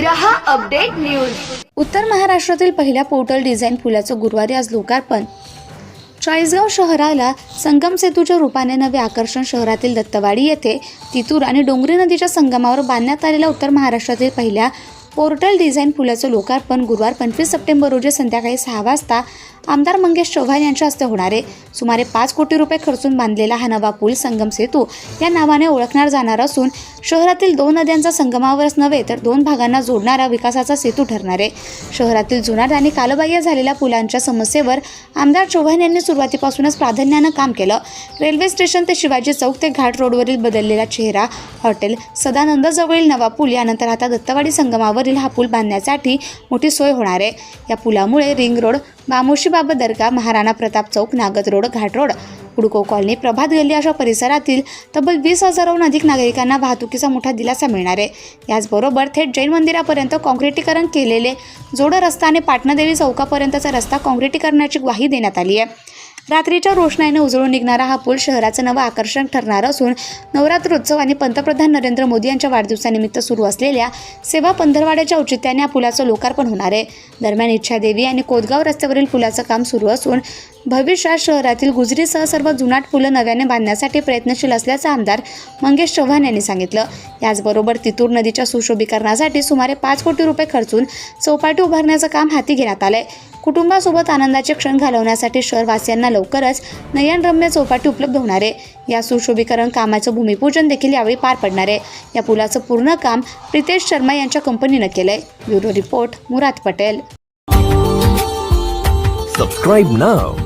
रहा update news. उत्तर महाराष्ट्रातील पहिल्या पोर्टल डिझाईन पुलाचं गुरुवारी आज लोकार्पण. चाळीसगाव शहराला संगम सेतूच्या रूपाने नवे आकर्षण शहरातील दत्तवाडी येथे तितूर आणि डोंगरी नदीच्या संगमावर बांधण्यात आलेल्या उत्तर महाराष्ट्रातील पहिल्या पोर्टल डिझाईन पुलाचं लोकार्पण गुरुवार पंचवीस सप्टेंबर रोजी संध्याकाळी सहा वाजता आमदार मंगेश चव्हाण यांच्या हस्ते होणार आहे. सुमारे पाच कोटी रुपये खर्चून बांधलेला हा नवा पूल संगम सेतू या नावाने ओळखणार जाणार असून शहरातील दोन नद्यांचा संगमावरच नव्हे तर दोन भागांना जोडणारा विकासाचा सेतू ठरणार आहे. शहरातील जुनाट आणि कालबाह्य झालेल्या पुलांच्या समस्येवर आमदार चव्हाण यांनी सुरुवातीपासूनच प्राधान्यानं काम केलं. रेल्वे स्टेशन ते शिवाजी चौक ते घाट रोडवरील बदललेला चेहरा हॉटेल सदानंदजवळील नवा पूल यानंतर आता दत्तवाडी संगमावर संगमावरील हा पूल बांधण्यासाठी मोठी सोय होणार आहे. या पुलामुळे रिंग रोड बामोशी बाबा दर्गा महाराणा प्रताप चौक नागद रोड घाट रोड हुडको कॉलनी प्रभात गल्ली अशा परिसरातील तब्बल वीस हजाराहून अधिक नागरिकांना वाहतुकीचा मोठा दिलासा मिळणार आहे. याचबरोबर थेट जैन मंदिरापर्यंत काँक्रिटीकरण केलेले जोड रस्ता आणि पाटणादेवी चौकापर्यंतचा रस्ता काँक्रिटीकरणाची ग्वाही देण्यात आली आहे. रात्रीच्या रोषणाईने उजळून निघणारा हा पूल शहराचं नवं आकर्षण ठरणार असून नवरात्रोत्सव आणि पंतप्रधान नरेंद्र मोदी यांच्या वाढदिवसानिमित्त सुरू असलेल्या सेवा पंधरवाड्याच्या औचित्याने या पुलाचं लोकार्पण होणार आहे. दरम्यान इच्छादेवी आणि कोदगाव रस्त्यावरील पुलाचं काम सुरू असून भविष्यात शहरातील गुजरीसह सर्व जुनाट पुलं नव्याने बांधण्यासाठी प्रयत्नशील असल्याचं आमदार मंगेश चव्हाण यांनी सांगितलं. याचबरोबर तितूर नदीच्या सुशोभीकरणासाठी सुमारे पाच कोटी रुपये खर्चून चौपाटी उभारण्याचं काम हाती घेण्यात आलंय. कुटुंबासोबत आनंदाचे क्षण घालवण्यासाठी शहरवासियांना लवकरच नयनरम्य चौपाटी उपलब्ध होणार आहे. या सुशोभीकरण कामाचं भूमिपूजन देखील यावेळी पार पडणार आहे. या पुलाचं पूर्ण काम प्रितेश शर्मा यांच्या कंपनीनं केलंय. Bureau report Murad Patel. Subscribe now